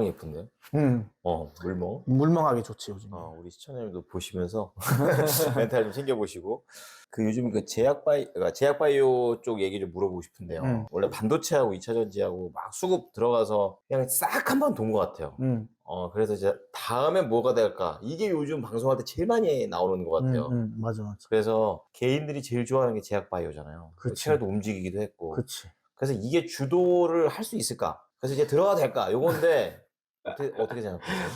멍이 예쁜데? 음, 어, 물멍. 물멍하게 좋지 요즘. 어, 우리 시청자님도 보시면서 멘탈 좀 챙겨보시고. 그 요즘 그 제약바이, 그러니까 제약바이오 쪽 얘기 좀 물어보고 싶은데요. 음. 원래 반도체하고 2차 전지하고 막 수급 들어가서 그냥 싹 한번 돈 것 같아요. 음, 어, 그래서 이제 다음에 뭐가 될까? 이게 요즘 방송할 때 제일 많이 나오는 것 같아요. 음, 음, 맞아, 맞아. 그래서 개인들이 제일 좋아하는 게 제약바이오잖아요. 그치. 최근에도 움직이기도 했고. 그치. 그래서 이게 주도를 할 수 있을까? 그래서 이제 들어가도 될까? 요건데 어떻게, 어떻게 생각하세요?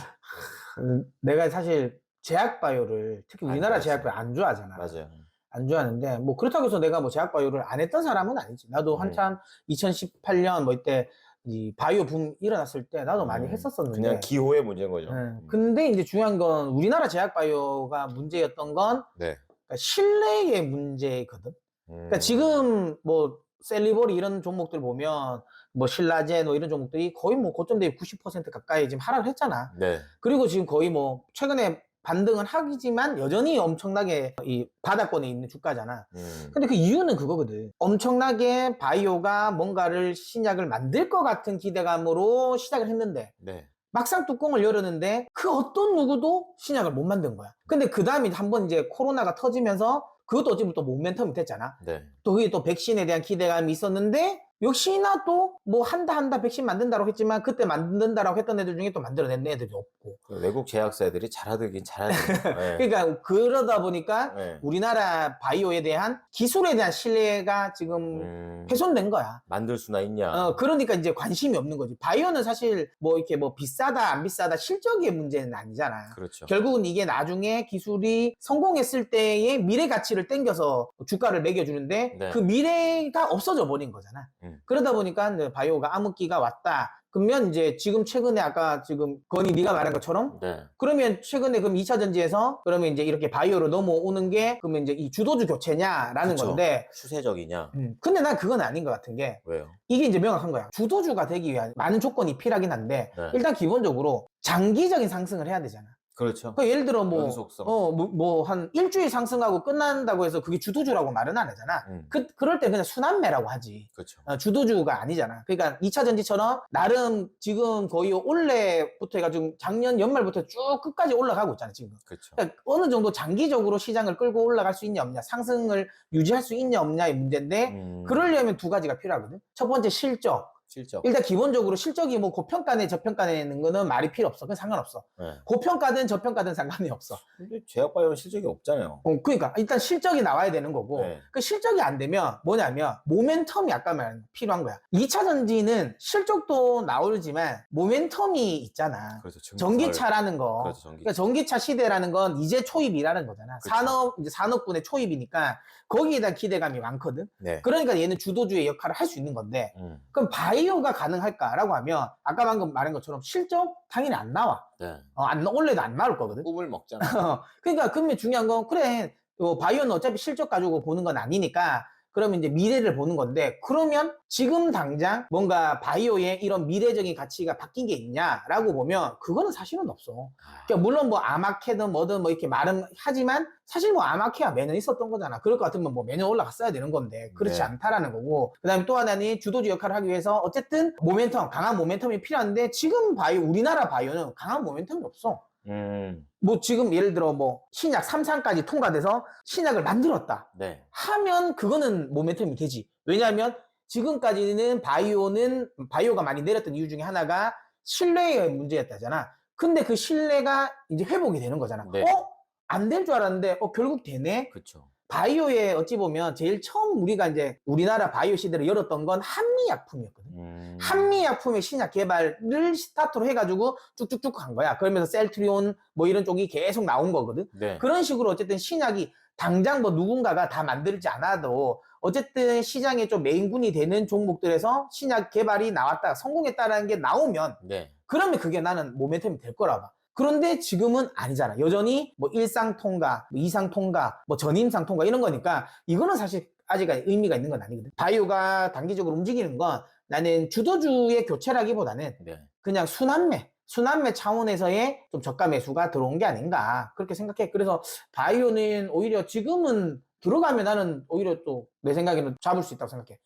음, 내가 사실 제약 바이오를 특히 안 우리나라 좋아하지. 제약 바이오 안 좋아하잖아. 맞아요. 안 좋아하는데 뭐 그렇다고 해서 내가 뭐 제약 바이오를 안 했던 사람은 아니지. 나도 음. 한참 2018년 뭐 이때 이 바이오 붐 일어났을 때 나도 많이 음, 했었었는데. 그냥 기호의 문제인 거죠. 예. 음. 근데 이제 중요한 건 우리나라 제약 바이오가 문제였던 건 네. 그러니까 신뢰의 문제거든. 음. 그러니까 지금 뭐 셀리버리 이런 종목들 보면 뭐 신라젠 뭐 이런 종목들이 거의 뭐 고점 대비 90% 가까이 지금 하락을 했잖아. 네. 그리고 지금 거의 뭐 최근에 반등은 하지만 여전히 엄청나게 이 바닥권에 있는 주가잖아. 음. 근데 그 이유는 그거거든. 엄청나게 바이오가 뭔가를 신약을 만들 것 같은 기대감으로 시작을 했는데 네. 막상 뚜껑을 열었는데 그 어떤 누구도 신약을 못 만든 거야. 근데 그 다음에 한번 이제 코로나가 터지면서 그것도 어찌 보면 또 모멘텀이 됐잖아. 네. 또 그게 또 백신에 대한 기대감이 있었는데 역시나 또 뭐 한다 한다 백신 만든다라고 했지만 그때 만든다라고 했던 애들 중에 또 만들어낸 애들이 없고 그 외국 제약사들이 잘하긴 잘하죠. 네. 그러니까 그러다 보니까 네. 우리나라 바이오에 대한 기술에 대한 신뢰가 지금 음. 훼손된 거야. 만들 수나 있냐? 어, 그러니까 이제 관심이 없는 거지. 바이오는 사실 뭐 이렇게 뭐 비싸다 안 비싸다 실적의 문제는 아니잖아. 그렇죠. 결국은 이게 나중에 기술이 성공했을 때의 미래 가치를 땡겨서 주가를 매겨주는데 네. 그 미래가 없어져 버린 거잖아. 음. 그러다 보니까 바이오가 암흑기가 왔다. 그러면 이제 지금 최근에 아까 지금 건이 네가 말한 것처럼 네. 그러면 최근에 그럼 2차 전지에서 그러면 이제 이렇게 바이오로 넘어오는 게 그러면 이제 이 주도주 교체냐라는 그쵸. 건데 추세적이냐? 음, 근데 난 그건 아닌 것 같은 게 왜요? 이게 이제 명확한 거야. 주도주가 되기 위한 많은 조건이 필요하긴 한데 네. 일단 기본적으로 장기적인 상승을 해야 되잖아. 그렇죠. 그 예를 들어 뭐, 연속성. 어, 뭐, 한 일주일 상승하고 끝난다고 해서 그게 주도주라고 말은 안 하잖아. 음. 그, 그럴 때 그냥 순환매라고 하지. 그렇죠. 어, 주도주가 아니잖아. 그러니까 2차 전지처럼 나름 지금 거의 올해부터 해가지고 작년 연말부터 쭉 끝까지 올라가고 있잖아, 지금. 그렇죠. 그러니까 어느 정도 장기적으로 시장을 끌고 올라갈 수 있냐 없냐, 상승을 유지할 수 있냐 없냐의 문제인데, 음. 그러려면 두 가지가 필요하거든. 첫 번째 실적. 실적. 일단 기본적으로 실적이 뭐 고평가네 저평가네는 거는 말이 필요 없어. 그건 상관없어. 네. 고평가든 저평가든 상관이 없어. 근데 제약바이오는 실적이 없잖아요. 어, 그러니까 일단 실적이 나와야 되는 거고 네. 그 실적이 안 되면 뭐냐면 모멘텀이 아까 말한 필요한 거야. 2차 전지는 실적도 나오지만 모멘텀이 있잖아. 그래서 증- 전기차 라는 거. 그렇죠. 전기차. 그러니까 전기차 시대라는 건 이제 초입이라는 거잖아. 그쵸. 산업 이제 산업군의 초입이니까 거기에 대한 기대감이 많거든. 네. 그러니까 얘는 주도주의 역할을 할 수 있는 건데 음. 그럼 바이 오가 가능할까라고 하면 아까 방금 말한 것처럼 실적 당연히 안 나와. 네. 어, 안 원래도 안 나올 거거든. 꿈을 먹잖아. 그러니까 그러면 중요한 건 그래 어, 바이오는 어차피 실적 가지고 보는 건 아니니까 그러면 이제 미래를 보는 건데 그러면 지금 당장 뭔가 바이오의 이런 미래적인 가치가 바뀐 게 있냐라고 보면 그거는 사실은 없어. 그러니까 물론 뭐 아마케든 뭐든 뭐 이렇게 말은 하지만 사실 뭐 아마케야 매년 있었던 거잖아. 그럴 것 같으면 뭐 매년 올라갔어야 되는 건데 그렇지 네. 않다라는 거고. 그다음에 또 하나는 주도주 역할을 하기 위해서 어쨌든 모멘텀 강한 모멘텀이 필요한데 지금 바이오 우리나라 바이오는 강한 모멘텀이 없어. 음. 뭐 지금 예를 들어 뭐 신약 3상까지 통과돼서 신약을 만들었다 네. 하면 그거는 모멘텀이 되지. 왜냐하면 지금까지는 바이오는 바이오가 많이 내렸던 이유 중에 하나가 신뢰의 문제였다잖아. 근데 그 신뢰가 이제 회복이 되는 거잖아. 네. 어? 안 될 줄 알았는데 어 결국 되네. 그렇죠. 바이오에 어찌 보면 제일 처음 우리가 이제 우리나라 바이오 시대를 열었던 건 한미약품이었거든. 음. 한미약품의 신약 개발을 스타트로 해가지고 쭉쭉쭉 간 거야. 그러면서 셀트리온 뭐 이런 쪽이 계속 나온 거거든. 네. 그런 식으로 어쨌든 신약이 당장 뭐 누군가가 다 만들지 않아도 어쨌든 시장에 좀 메인군이 되는 종목들에서 신약 개발이 나왔다, 성공했다라는 게 나오면 네. 그러면 그게 나는 모멘텀이 될 거라 봐. 그런데 지금은 아니잖아. 여전히 뭐 일상 통과, 뭐 이상 통과, 뭐 전임상 통과 이런 거니까 이거는 사실 아직 의미가 있는 건 아니거든. 바이오가 단기적으로 움직이는 건 나는 주도주의 교체라기보다는 네. 그냥 순환매, 순환매 차원에서의 좀 저가 매수가 들어온 게 아닌가 그렇게 생각해. 그래서 바이오는 오히려 지금은 들어가면 나는 오히려 또 내 생각에는 잡을 수 있다고 생각해.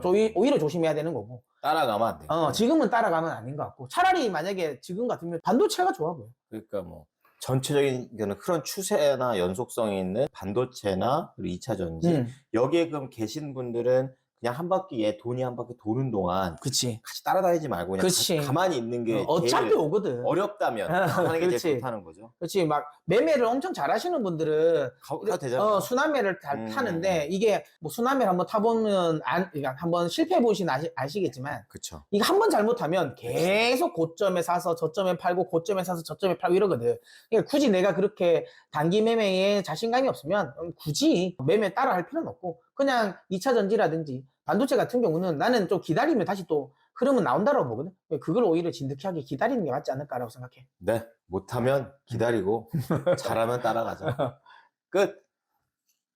조이- 오히려 조심해야 되는 거고. 따라가면 안 돼. 어, 지금은 따라가면 아닌 것 같고. 차라리 만약에 지금 같으면 반도체가 좋아 보여. 그러니까 뭐 전체적인 그런 추세나 연속성이 있는 반도체나 그리고 2차 전지 음, 여기에 그럼 계신 분들은 그냥 한 바퀴에 돈이 한 바퀴 도는 동안 그치. 같이 따라다니지 말고 그냥 그치. 가- 가만히 있는 게 어, 어차피 제일 오거든. 어렵다면 아, 하는 게 그렇지. 제일 좋다는 거죠. 그렇지. 막 매매를 엄청 잘하시는 분들은 가, 가도 되잖아. 어, 순환매를 잘 음. 타는데 이게 뭐 순환매를 한번 타보면 안, 그러니까 한번 실패해 보시면 아시, 아시겠지만 그쵸. 이거 한 번 잘못하면 계속 고점에 사서 저점에 팔고 고점에 사서 저점에 팔고 이러거든. 그러니까 굳이 내가 그렇게 단기 매매에 자신감이 없으면 음, 굳이 매매 따라 할 필요는 없고 그냥 2차 전지라든지 반도체 같은 경우는 나는 좀 기다리면 다시 또 흐름은 나온다고 보거든. 그걸 오히려 진득하게 기다리는 게 맞지 않을까라고 생각해. 네. 못하면 기다리고 잘하면 따라가자. 끝.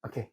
오케이.